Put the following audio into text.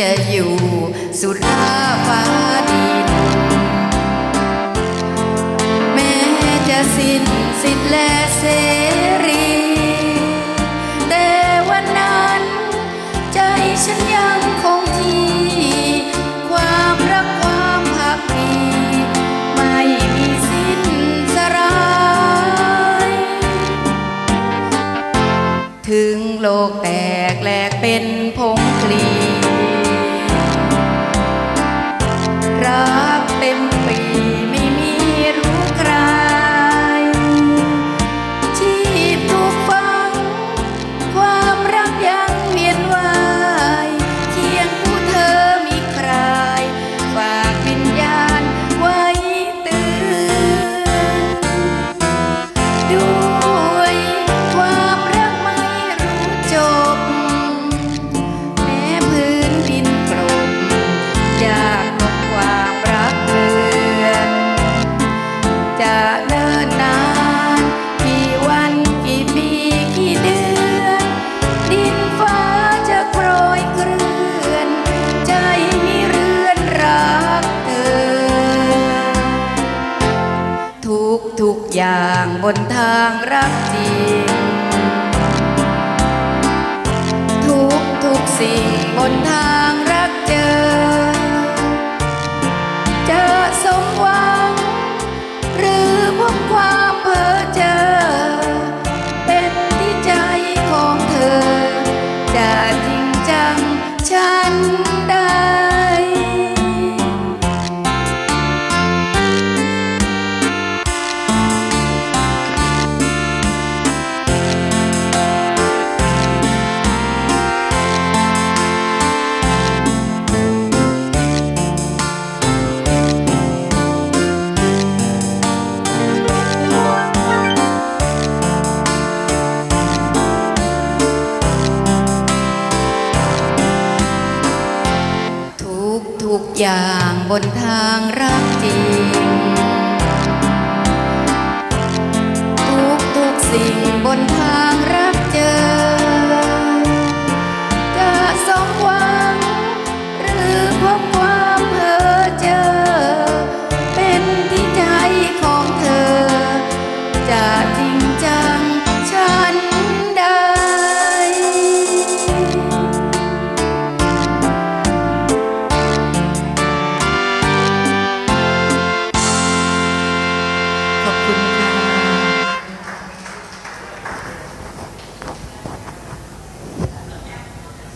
จะอยู่สุราฟ้าดิน แม้จะสิ้นสิทธิ์และเสรี แต่วันนั้น ใจฉันยังคงที่ ความรักความพักดีไม่มีสิ้นสลาย ถึงโลกแตกแหลกเป็นพงคลี อย่างบนทางรักจริง ทุกทุกสิ่งบนทางรักเจอ เจะสมหวัง หรือพบความเพ้อเจอ เป็นที่ใจของเธอจะจริงจังฉัน อย่างบนทางรักจริง ทุกทุกสิ่งบนทาง